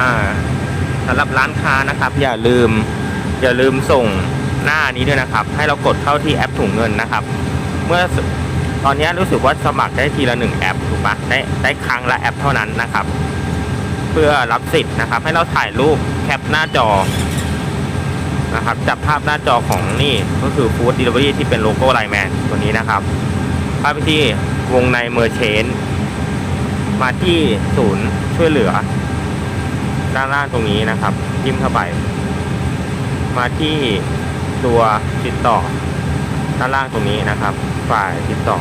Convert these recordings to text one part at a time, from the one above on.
อ่าสำหรับร้านค้านะครับ อย่าลืม อย่าลืมส่งหน้านี้ด้วยนะครับ ให้เรากดเข้าที่แอปถุงเงินนะครับ เมื่อตอนนี้รู้สึกว่าสมัครได้ทีละหนึ่งแอปถูกปะได้ได้ครั้งละแอปเท่านั้นนะครับ เพื่อรับสิทธิ์นะครับ ให้เราถ่ายรูปแคปหน้าจอนะครับจับภาพหน้าจอของนี่ก็คือ Food Delivery ที่เป็นโลโก้ไลแมนตัวนี้นะครับภาพไปที่วงในเมอร์เชน มาที่ศูนย์ช่วยเหลือ ด้านล่างตรงนี้นะครับจิ้มเข้าไป มาที่ตัวติดต่อ ด้านล่างตรงนี้นะครับ ฝ่ายติดต่อ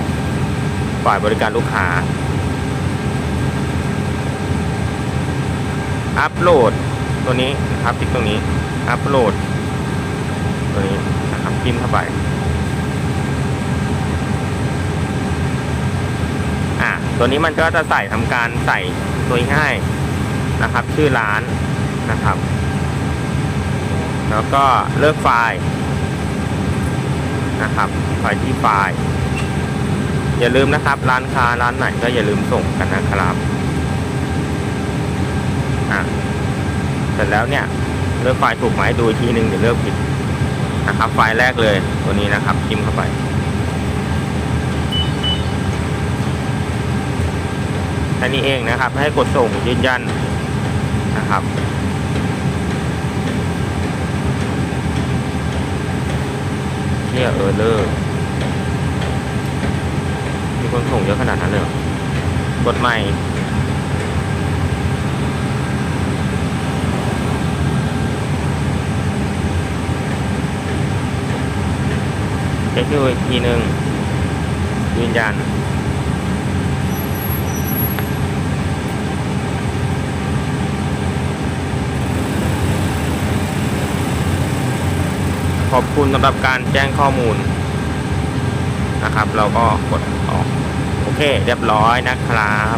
ฝ่ายบริการลูกค้า อัปโหลดตัวนี้นะครับคลิกตรงนี้ อัปโหลด ตัวนี้นะครับจิ้มเข้าไปอะตัวนี้มันก็จะใส่ทำการใส่ตัวง่าย นะครับ ชื่อร้านนะครับ แล้วก็เลือกไฟล์นะครับไฟล์ที่ไฟล์อย่าลืมนะครับ ร้านค้าร้านไหนก็อย่าลืมส่งกันนะครับอะเสร็จแล้วเนี่ยเลือกไฟล์ถูกไหมดูอีกทีหนึ่งเดี๋ยวเลือกผิดนะครับ ไฟล์แรกเลยตัวนี้นะครับพิมพ์เข้าไปแค่นี้เองนะครับ ให้กดส่งยืนยัน นะครับเที่ยเออเลอร์ มีคนส่งเยอะขนาดนั้นเลยกดใหม่เช็คดูอีกทีหนึ่งยืนยัน ขอบคุณสำหรับการแจ้งข้อมูลนะครับ เราก็กดออก โอเค เรียบร้อยนะครับ